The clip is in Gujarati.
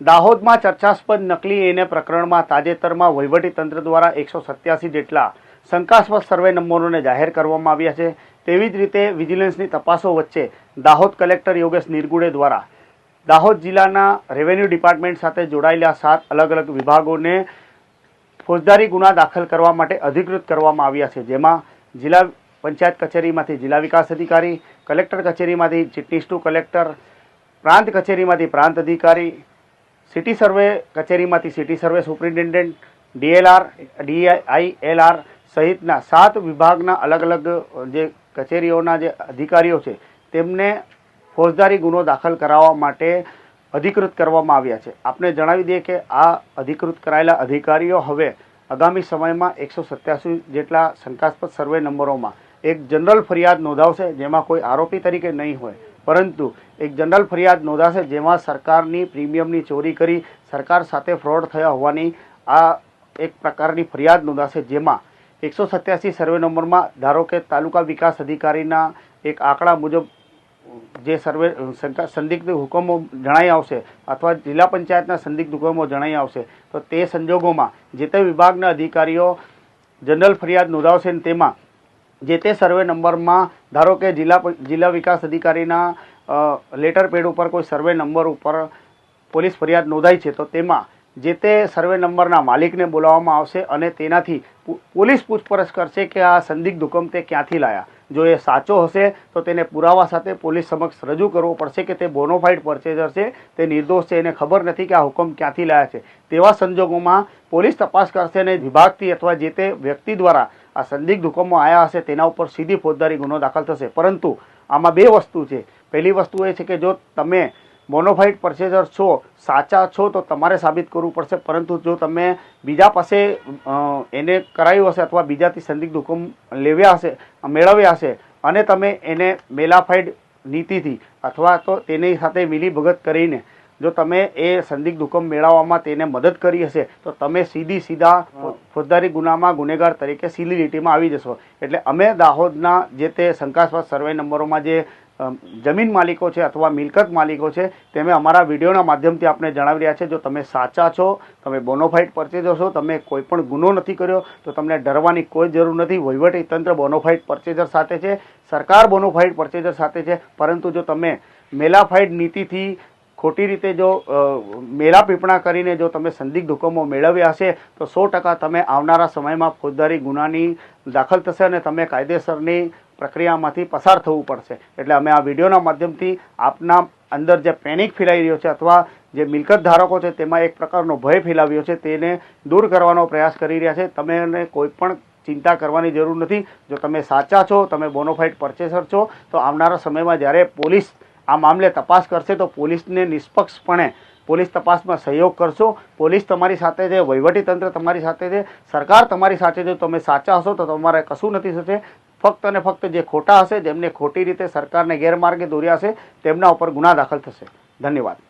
દાહોદમાં ચર્ચાસ્પદ નકલી એને પ્રકરણમાં તાજેતરમાં વહીવટીતંત્ર દ્વારા એકસો સત્યાસી જેટલા શંકાસ્પદ સર્વે નંબરોને જાહેર કરવામાં આવ્યા છે. તેવી જ રીતે વિજિલન્સની તપાસો વચ્ચે દાહોદ કલેક્ટર યોગેશ નિરગુડે દ્વારા દાહોદ જિલ્લાના રેવન્યુ ડિપાર્ટમેન્ટ સાથે જોડાયેલા સાત અલગ અલગ વિભાગોને ફોજદારી ગુના દાખલ કરવા માટે અધિકૃત કરવામાં આવ્યા છે. જેમાં જિલ્લા પંચાયત કચેરીમાંથી જિલ્લા વિકાસ અધિકારી, કલેક્ટર કચેરીમાંથી ચીટનીસ ટુ કલેક્ટર, પ્રાંત કચેરીમાંથી પ્રાંત અધિકારી city survey કચેરીમાંથી city survey superintendent, DLR, DILR સહિતના સાત વિભાગના અલગ અલગ જે કચેરીઓના જે અધિકારીઓ છે, તેમને ફોજદારી ગુનો દાખલ કરાવવા માટે અધિકૃત કરવામાં આવ્યા છે. આપને જણાવી દઈએ કે આ અધિકૃત કરાયેલા અધિકારીઓ હવે આગામી સમયમાં એકસો સત્યાસી જેટલા શંકાસ્પદ સર્વે નંબરોમાં એક જનરલ ફરિયાદ નોંધાવશે, જેમાં કોઈ આરોપી તરીકે નહીં હોય. પરંતુ એક જનરલ ફરિયાદ નોંધાશે જેમાં સરકારની પ્રીમિયમની ચોરી કરી સરકાર સાથે ફ્રોડ થયા હોવાની આ એક પ્રકારની ફરિયાદ નોંધાશે જેમાં એકસો સત્યાસી સર્વે નંબરમાં ધારો કે તાલુકા વિકાસ અધિકારીના એક આંકડા મુજબ જે સર્વે સંદિગ્ધ હુકમો જણાઈ આવશે અથવા જિલ્લા પંચાયતના સંદિગ્ધ હુકમો જણાઈ આવશે, તો તે સંજોગોમાં જે તે વિભાગના અધિકારીઓ જનરલ ફરિયાદ નોંધાવશે તેમાં જે તે સર્વે નંબરમાં, ધારો કે જિલ્લા જિલ્લા વિકાસ અધિકારીના લેટર પેડ ઉપર કોઈ સર્વે નંબર ઉપર પોલીસ ફરિયાદ નોંધાઈ છે તો તેમાં જે તે સર્વે નંબરના માલિકને બોલાવવામાં આવશે અને તેનાથી પોલીસ પૂછપરછ કરશે કે આ સંદિગ્ધ હુકમ તે ક્યાંથી લાયા. જો એ સાચો હશે તો તેને પુરાવા સાથે પોલીસ સમક્ષ રજૂ કરવો પડશે કે તે બોનોફાઇડ પરચેઝર છે, તે નિર્દોષ છે, એને ખબર નથી કે આ હુકમ ક્યાંથી લાયા છે. તેવા સંજોગોમાં પોલીસ તપાસ કરશે અને વિભાગથી અથવા જે તે વ્યક્તિ દ્વારા આ સંદિગ્ધ હુકમો આવ્યા હશે તેના ઉપર સીધી ફોજદારી ગુનો દાખલ થશે. પરંતુ આમાં બે વસ્તુ છે. પહેલી વસ્તુ એ છે કે જો તમે મોનોફાઇટ પરચેઝર છો, સાચા છો, તો તમારે સાબિત કરવું પડશે. પરંતુ જો તમે બીજા પાસે એને કરાયું હશે અથવા બીજાથી સંદિગ્ધ હુકમ લેવ્યા હશે, મેળવ્યા હશે અને તમે એને મેલાફાઇડ નીતિથી અથવા તો તેની સાથે મિલીભગત કરીને જો તમે એ સંદિગ્ધ હુકમ મેળવવામાં તેને મદદ કરી હશે, તો તમે સીધી સીધા ફોજદારી ગુનામાં ગુનેગાર તરીકે સીલી લીટીમાં આવી જશો. એટલે અમે દાહોદના જે તે શંકાસ્પદ સર્વે નંબરોમાં જે જમીન માલિકો છે અથવા મિલકત માલિકો છે, તેમે અમારા વિડીયોના માધ્યમથી આપણે જણાવી રહ્યા છે. જો તમે સાચા છો, તમે બોનોફાઇટ પરચેઝર છો તમે કોઈ પણ ગુનો નથી કર્યો, તો તમને ડરવાની કોઈ જરૂર નથી. વહીવટી તંત્ર બોનોફાઇટ પરચેઝર સાથે છે, સરકાર બોનોફાઇટ પરચેઝર સાથે છે. પરંતુ જો તમે મેલાફાઇડ નીતિથી ખોટી રીતે જો મેળા પીપણા કરીને જો તમે સંદિગ્ધ હુકમો મેળવ્યા હશે તો સો ટકા તમે આવનારા સમયમાં ફોજદારી ગુનાની દાખલ થશે અને તમે કાયદેસરની પ્રક્રિયામાંથી પસાર થવું પડશે. એટલે અમે આ વિડીયોના માધ્યમથી આપના અંદર જે પેનિક ફેલાઈ રહ્યો છે અથવા જે મિલકત ધારકો છે તેમાં એક પ્રકારનો ભય ફેલાવ્યો છે તેને દૂર કરવાનો પ્રયાસ કરી રહ્યા છે. તમે કોઈ પણ ચિંતા કરવાની જરૂર નથી. જો તમે સાચા છો, તમે બોનોફાઇડ પરચેસર છો, તો આવનારા સમયમાં જ્યારે પોલીસ આ મામલે તપાસ કરશે તો પોલીસને નિષ્પક્ષપણે પોલીસ તપાસમાં સહયોગ કરશો. પોલીસ તમારી સાથે છે વહીવટીતંત્ર તમારી સાથે છે, સરકાર તમારી સાથે છે. તમે સાચા હશો તો તમારે કશું નથી થશે. ફક્ત અને ફક્ત જે ખોટા હશે, જેમને ખોટી રીતે સરકારને ગેરમાર્ગે દોર્યા હશે તેમના ઉપર ગુના દાખલ થશે. ધન્યવાદ.